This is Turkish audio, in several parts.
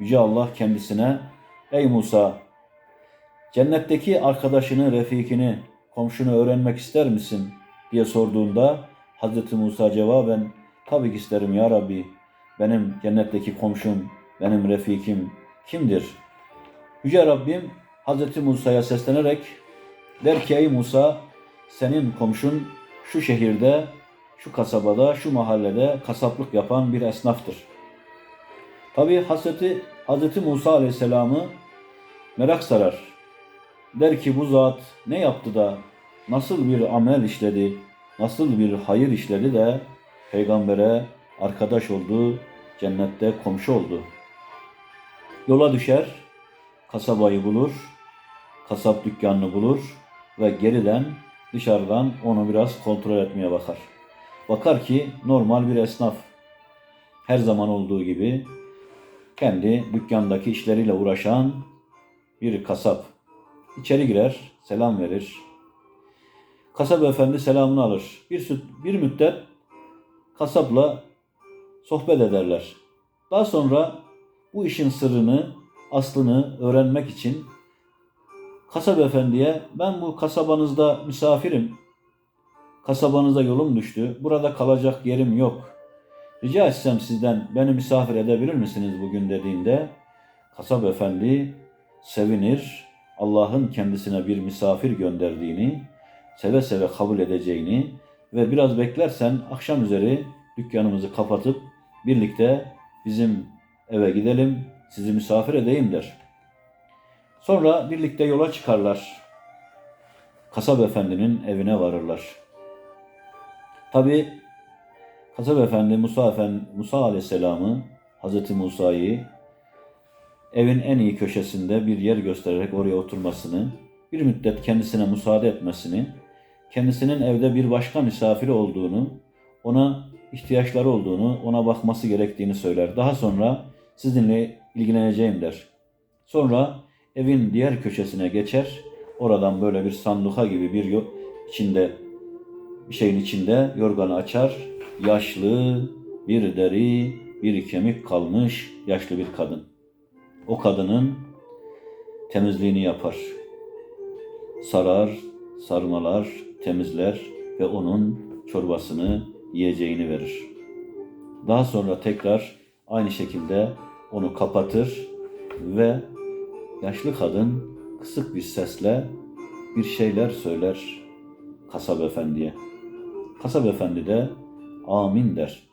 Yüce Allah kendisine Ey Musa cennetteki arkadaşını, refikini, komşunu öğrenmek ister misin? diye sorduğunda Hz. Musa cevaben tabii ki isterim ya Rabbi. Benim cennetteki komşum, benim refikim kimdir? Yüce Rabbim Hz. Musa'ya seslenerek der ki ey Musa senin komşun şu şehirde, şu kasabada, şu mahallede kasaplık yapan bir esnaftır. Tabi Hazreti, Hazreti Musa Aleyhisselam'ı merak sarar. Der ki bu zat ne yaptı da nasıl bir amel işledi, nasıl bir hayır işledi de peygambere arkadaş oldu, cennette komşu oldu. Yola düşer, kasabayı bulur, kasap dükkanını bulur ve geriden dışarıdan onu biraz kontrol etmeye bakar. Bakar ki normal bir esnaf. Her zaman olduğu gibi kendi dükkandaki işleriyle uğraşan bir kasap. İçeri girer, selam verir. Kasap efendi selamını alır. Bir, süt, bir müddet kasapla sohbet ederler. Daha sonra bu işin sırrını, aslını öğrenmek için kasap efendiye ben bu kasabanızda misafirim. Kasabanıza yolum düştü. Burada kalacak yerim yok. Rica etsem sizden beni misafir edebilir misiniz bugün dediğinde kasap efendi sevinir. Allah'ın kendisine bir misafir gönderdiğini, seve seve kabul edeceğini ve biraz beklersen akşam üzeri dükkanımızı kapatıp birlikte bizim eve gidelim, sizi misafir edeyim der. Sonra birlikte yola çıkarlar. Kasap efendinin evine varırlar. Tabi Kasap efendi Musa efendi Musa aleyhisselamı Hazreti Musa'yı evin en iyi köşesinde bir yer göstererek oraya oturmasını, bir müddet kendisine müsaade etmesini, kendisinin evde bir başka misafiri olduğunu, ona ihtiyaçları olduğunu, ona bakması gerektiğini söyler. Daha sonra sizinle ilgileneceğim der. Sonra evin diğer köşesine geçer. Oradan böyle bir sanduka gibi bir içinde bir şeyin içinde yorganı açar. Yaşlı, bir deri, bir kemik kalmış yaşlı bir kadın. O kadının temizliğini yapar. Sarar, sarmalar, temizler ve onun çorbasını, yiyeceğini verir. Daha sonra tekrar aynı şekilde onu kapatır ve yaşlı kadın kısık bir sesle bir şeyler söyler kasap efendiye. Kasap efendi de amin der.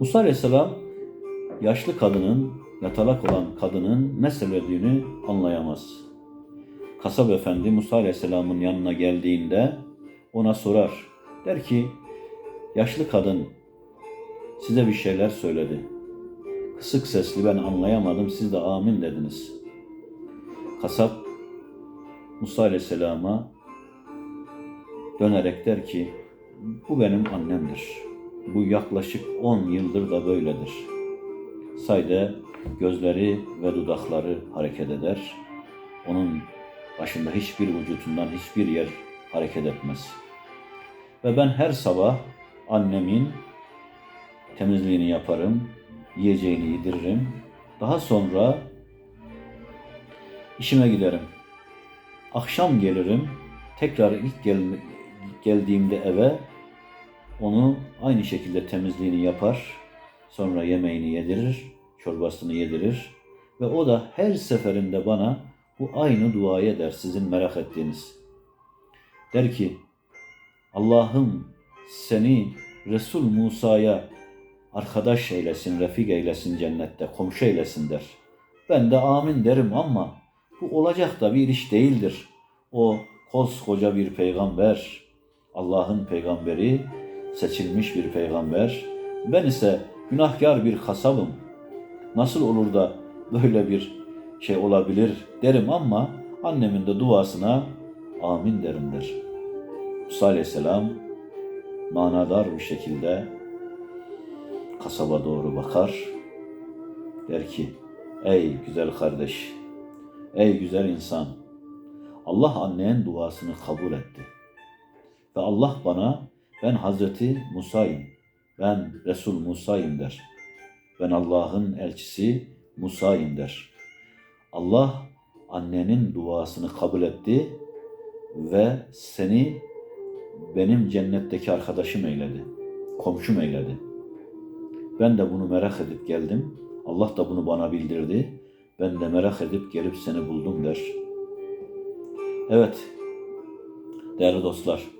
Musa aleyhisselam yaşlı kadının, yatalak olan kadının ne söylediğini anlayamaz. Kasap efendi Musa aleyhisselamın yanına geldiğinde ona sorar. Der ki, yaşlı kadın size bir şeyler söyledi. Kısık sesli ben anlayamadım siz de amin dediniz. Kasap Musa aleyhisselama dönerek der ki bu benim annemdir. Bu yaklaşık 10 yıldır da böyledir. Sayde gözleri ve dudakları hareket eder. Onun başında hiçbir vücutundan hiçbir yer hareket etmez. Ve ben her sabah annemin temizliğini yaparım, yiyeceğini yediririm. Daha sonra işime giderim. Akşam gelirim, tekrar ilk gel geldiğimde eve onu aynı şekilde temizliğini yapar. Sonra yemeğini yedirir, çorbasını yedirir. Ve o da her seferinde bana bu aynı duayı eder sizin merak ettiğiniz. Der ki, Allah'ım seni Resul Musa'ya arkadaş eylesin, refik eylesin cennette, komşu eylesin der. Ben de amin derim ama bu olacak da bir iş değildir. O koskoca bir peygamber, Allah'ın peygamberi, seçilmiş bir peygamber. Ben ise günahkar bir kasabım. Nasıl olur da böyle bir şey olabilir derim ama annemin de duasına amin derim der. Musa Aleyhisselam manadar bir şekilde kasaba doğru bakar. Der ki, ey güzel kardeş, ey güzel insan, Allah annenin duasını kabul etti. Ve Allah bana, ben Hazreti Musa'yım, ben Resul Musa'yım der. ben Allah'ın elçisi Musa'yım der. Allah annenin duasını kabul etti ve seni benim cennetteki arkadaşım eyledi, komşum eyledi. Ben de bunu merak edip geldim. Allah da bunu bana bildirdi. Ben de merak edip gelip seni buldum der. Evet, değerli dostlar.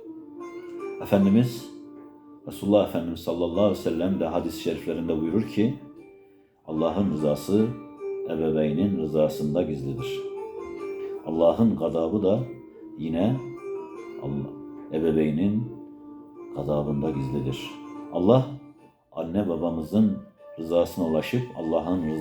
Efendimiz Resulullah Efendimiz sallallahu aleyhi ve sellem de hadis-i şeriflerinde buyurur ki Allah'ın rızası ebeveynin rızasında gizlidir. Allah'ın gadabı da yine Allah ebeveynin gadabında gizlidir. Allah anne babamızın rızasına ulaşıp Allah'ın rızasına